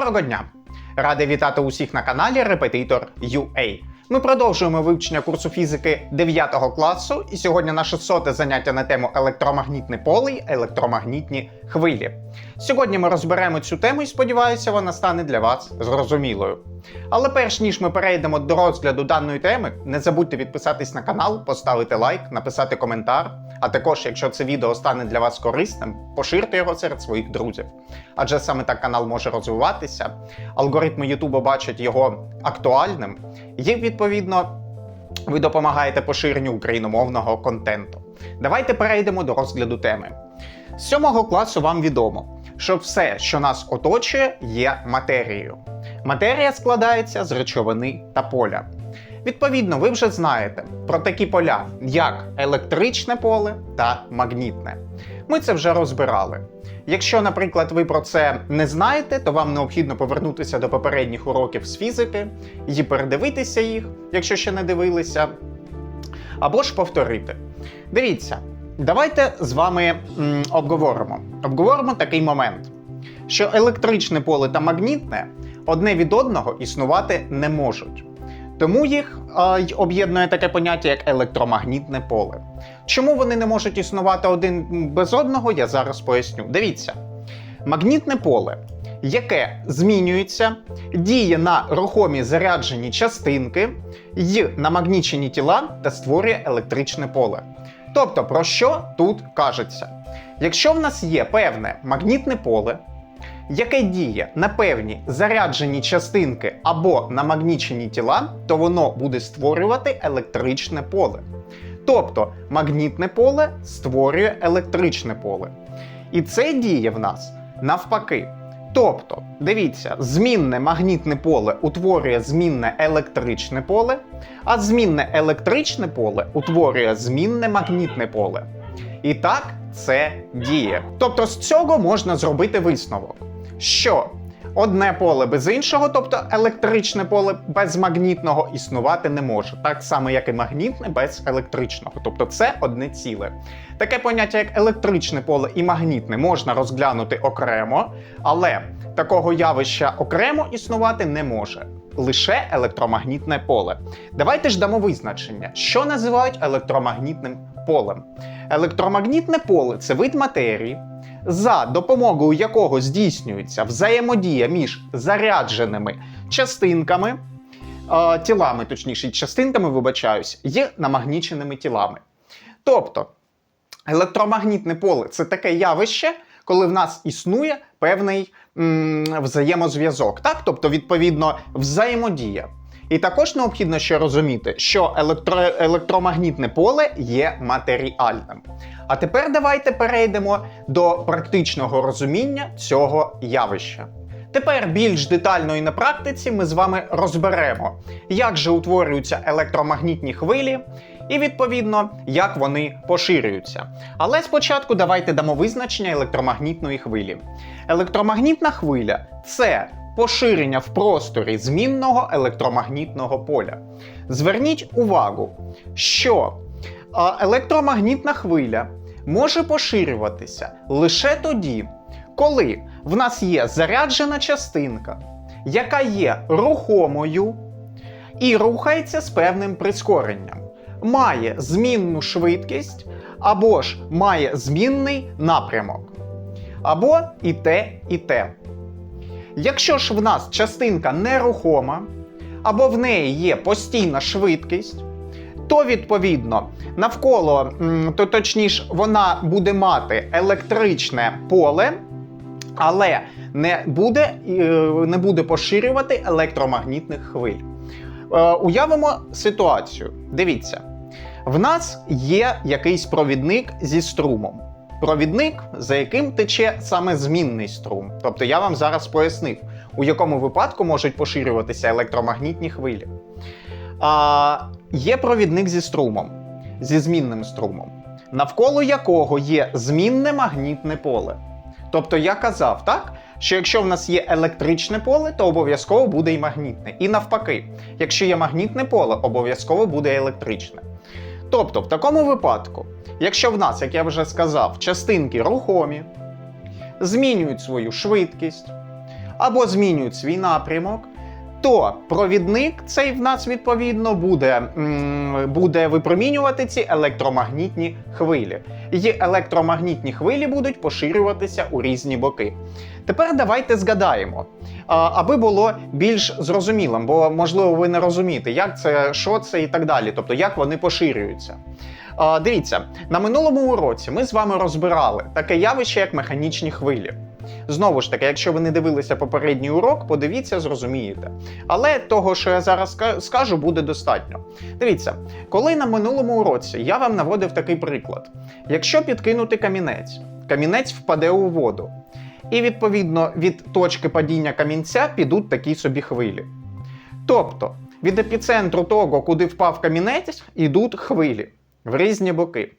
Доброго дня! Радий вітати усіх на каналі Репетитор UA. Ми продовжуємо вивчення курсу фізики 9 класу, і сьогодні наше соте заняття на тему електромагнітне поле й електромагнітні хвилі. Сьогодні ми розберемо цю тему і сподіваюся, вона стане для вас зрозумілою. Але перш ніж ми перейдемо до розгляду даної теми, не забудьте підписатись на канал, поставити лайк, написати коментар. А також, якщо це відео стане для вас корисним, поширте його серед своїх друзів. Адже саме так канал може розвиватися, алгоритми Ютуба бачать його актуальним, і відповідно ви допомагаєте поширенню україномовного контенту. Давайте перейдемо до розгляду теми. З сьомого класу вам відомо, що все, що нас оточує, є матерією. Матерія складається з речовини та поля. Відповідно, ви вже знаєте про такі поля, як електричне поле та магнітне. Ми це вже розбирали. Якщо, наприклад, ви про це не знаєте, то вам необхідно повернутися до попередніх уроків з фізики і передивитися їх, якщо ще не дивилися, або ж повторити. Дивіться, давайте з вами м, обговоримо. Обговоримо такий момент, що електричне поле та магнітне одне від одного існувати не можуть. Тому їх й об'єднує таке поняття, як електромагнітне поле. Чому вони не можуть існувати один без одного, я зараз поясню. Дивіться, магнітне поле, яке змінюється, діє на рухомі заряджені частинки й намагнічені тіла та створює електричне поле. Тобто, про що тут кажеться? Якщо в нас є певне магнітне поле, яке діє на певні заряджені частинки або намагнічені тіла, то воно буде створювати електричне поле. Тобто магнітне поле створює електричне поле. І це діє в нас навпаки. Тобто, дивіться, змінне магнітне поле утворює змінне електричне поле, а змінне електричне поле утворює змінне магнітне поле. І так це діє. Тобто з цього можна зробити висновок, що одне поле без іншого, тобто електричне поле без магнітного, існувати не може, так само як і магнітне без електричного. Тобто це одне ціле. Таке поняття, як електричне поле і магнітне, можна розглянути окремо, але такого явища окремо існувати не може. Лише електромагнітне поле. Давайте ж дамо визначення, що називають електромагнітним полем. Електромагнітне поле це вид матерії, за допомогою якого здійснюється взаємодія між зарядженими частинками, е, тілами, точніше, частинками, вибачаюсь, і намагніченими тілами. Тобто, електромагнітне поле це таке явище, коли в нас існує певний м, взаємозв'язок, так? тобто, відповідно, взаємодія. І також необхідно ще розуміти, що електро... електромагнітне поле є матеріальним. А тепер давайте перейдемо до практичного розуміння цього явища. Тепер більш детально і на практиці ми з вами розберемо, як же утворюються електромагнітні хвилі, і відповідно, як вони поширюються. Але спочатку давайте дамо визначення електромагнітної хвилі. Електромагнітна хвиля це поширення в просторі змінного електромагнітного поля. Зверніть увагу, що електромагнітна хвиля може поширюватися лише тоді, коли в нас є заряджена частинка, яка є рухомою і рухається з певним прискоренням, має змінну швидкість або ж має змінний напрямок. Або і те, і те. Якщо ж в нас частинка нерухома, або в неї є постійна швидкість, то відповідно навколо, то точніше, вона буде мати електричне поле, але не буде, е, не буде поширювати електромагнітних хвиль. Е, Уявимо ситуацію. Дивіться, в нас є якийсь провідник зі струмом. Провідник, за яким тече саме змінний струм. Тобто я вам зараз пояснив, у якому випадку можуть поширюватися електромагнітні хвилі. А, Є провідник зі струмом, зі змінним струмом, навколо якого є змінне магнітне поле. Тобто я казав, так? Що якщо в нас є електричне поле, то обов'язково буде і магнітне. І навпаки, якщо є магнітне поле, обов'язково буде електричне. Тобто, в такому випадку, якщо в нас, як я вже сказав, частинки рухомі, змінюють свою швидкість, або змінюють свій напрямок, то провідник цей в нас відповідно буде, буде випромінювати ці електромагнітні хвилі. І електромагнітні хвилі будуть поширюватися у різні боки. Тепер давайте згадаємо, аби було більш зрозумілим, бо можливо ви не розумієте, як це, що це і так далі, тобто як вони поширюються. Дивіться, на минулому уроці ми з вами розбирали таке явище, як механічні хвилі. Знову ж таки, якщо ви не дивилися попередній урок, подивіться, зрозумієте. Але того, що я зараз скажу, буде достатньо. Дивіться, коли на минулому уроці я вам наводив такий приклад: якщо підкинути камінець, камінець впаде у воду, і відповідно від точки падіння камінця підуть такі собі хвилі. Тобто від епіцентру того, куди впав камінець, йдуть хвилі в різні боки.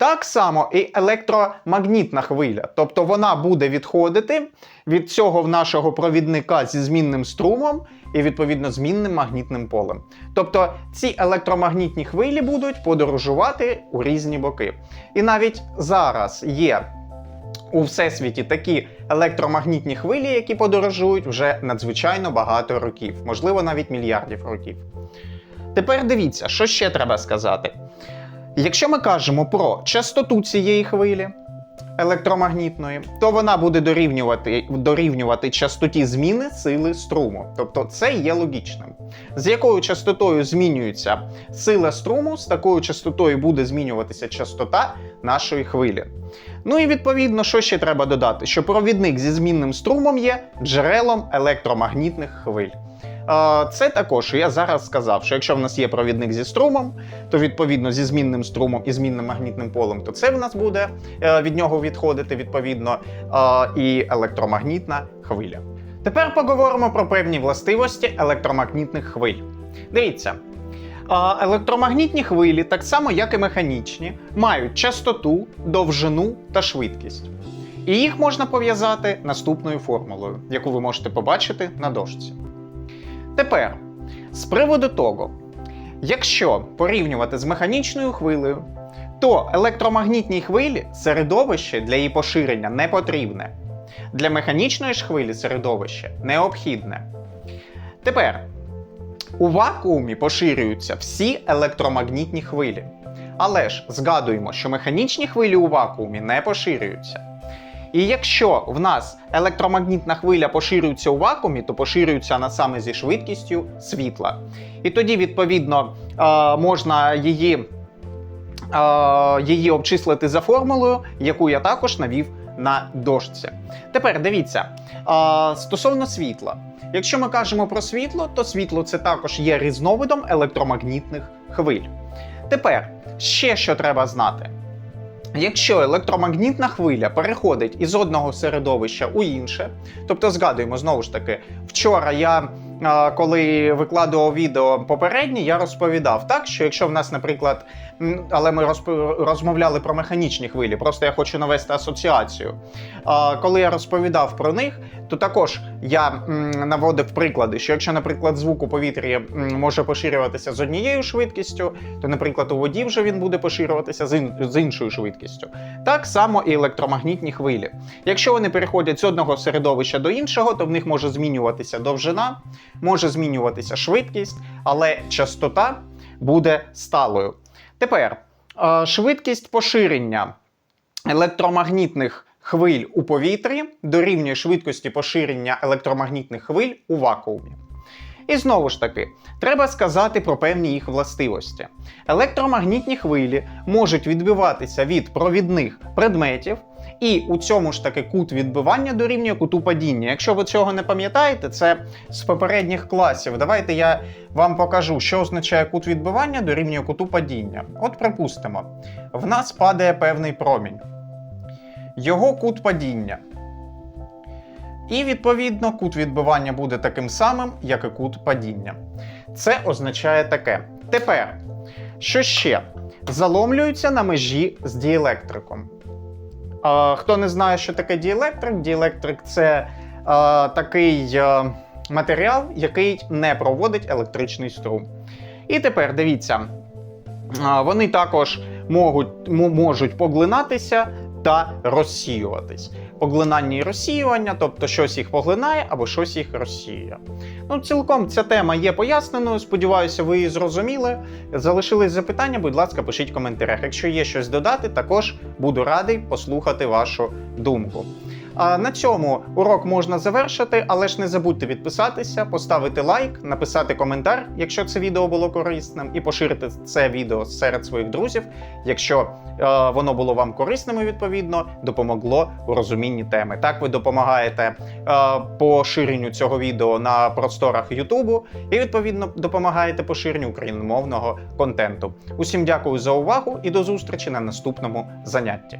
Так само і електромагнітна хвиля, тобто вона буде відходити від цього нашого провідника зі змінним струмом і відповідно змінним магнітним полем. Тобто ці електромагнітні хвилі будуть подорожувати у різні боки. І навіть зараз є у всесвіті такі електромагнітні хвилі, які подорожують вже надзвичайно багато років, можливо, навіть мільярдів років. Тепер дивіться, що ще треба сказати. Якщо ми кажемо про частоту цієї хвилі електромагнітної, то вона буде дорівнювати, дорівнювати частоті зміни сили струму. Тобто це є логічним. З якою частотою змінюється сила струму, з такою частотою буде змінюватися частота нашої хвилі. Ну і відповідно, що ще треба додати? Що провідник зі змінним струмом є джерелом електромагнітних хвиль. Це також я зараз сказав, що якщо в нас є провідник зі струмом, то відповідно зі змінним струмом і змінним магнітним полем, то це в нас буде е, від нього відходити відповідно і електромагнітна хвиля. Тепер поговоримо про певні властивості електромагнітних хвиль. Дивіться. Електромагнітні хвилі, так само як і механічні, мають частоту, довжину та швидкість. І їх можна пов'язати наступною формулою, яку ви можете побачити на дошці. Тепер, з приводу того, якщо порівнювати з механічною хвилею, то електромагнітній хвилі середовище для її поширення не потрібне. Для механічної ж хвилі середовище необхідне. Тепер у вакуумі поширюються всі електромагнітні хвилі. Але ж згадуємо, що механічні хвилі у вакуумі не поширюються. І якщо в нас електромагнітна хвиля поширюється у вакуумі, то поширюється вона саме зі швидкістю світла. І тоді, відповідно, е, можна її, е, її обчислити за формулою, яку я також навів на дошці. Тепер дивіться, е, стосовно світла. Якщо ми кажемо про світло, то світло це також є різновидом електромагнітних хвиль. Тепер ще що треба знати. Якщо електромагнітна хвиля переходить із одного середовища у інше, тобто згадуємо знову ж таки, вчора я, коли викладував відео попереднє, я розповідав так, що якщо в нас, наприклад, але ми розмовляли про механічні хвилі, просто я хочу навести асоціацію. А, Коли я розповідав про них, то також я наводив приклади, що якщо, наприклад, звук у повітрі може поширюватися з однією швидкістю, то, наприклад, у воді вже він буде поширюватися з іншою швидкістю. Так само і електромагнітні хвилі. Якщо вони переходять з одного середовища до іншого, то в них може змінюватися довжина, може змінюватися швидкість, але частота буде сталою. Тепер е, швидкість поширення електромагнітних хвиль у повітрі дорівнює швидкості поширення електромагнітних хвиль у вакуумі. І знову ж таки, треба сказати про певні їх властивості. Електромагнітні хвилі можуть відбиватися від провідних предметів, і у цьому ж таки кут відбивання дорівнює куту падіння. Якщо ви цього не пам'ятаєте, це з попередніх класів. Давайте я вам покажу, що означає кут відбивання дорівнює куту падіння. От припустимо, в нас падає певний промінь. Його кут падіння. І відповідно кут відбивання буде таким самим, як і кут падіння. Це означає таке. Тепер, що ще? Заломлюються на межі з діелектриком. Хто не знає, що таке діелектрик, діелектрик це такий матеріал, який не проводить електричний струм. І тепер дивіться, вони також можуть, можуть поглинатися та розсіюватись. Поглинання і розсіювання, тобто щось їх поглинає або щось їх розсіює. Ну, цілком ця тема є поясненою. Сподіваюся, ви її зрозуміли. Залишились запитання, будь ласка, пишіть в коментарях. Якщо є щось додати, також буду радий послухати вашу думку. На цьому урок можна завершити, але ж не забудьте підписатися, поставити лайк, написати коментар, якщо це відео було корисним, і поширити це відео серед своїх друзів, якщо е, воно було вам корисним і відповідно допомогло у розумінні теми. Так ви допомагаєте е, поширенню цього відео на просторах Ютубу і відповідно допомагаєте поширенню україномовного контенту. Усім дякую за увагу і до зустрічі на наступному занятті.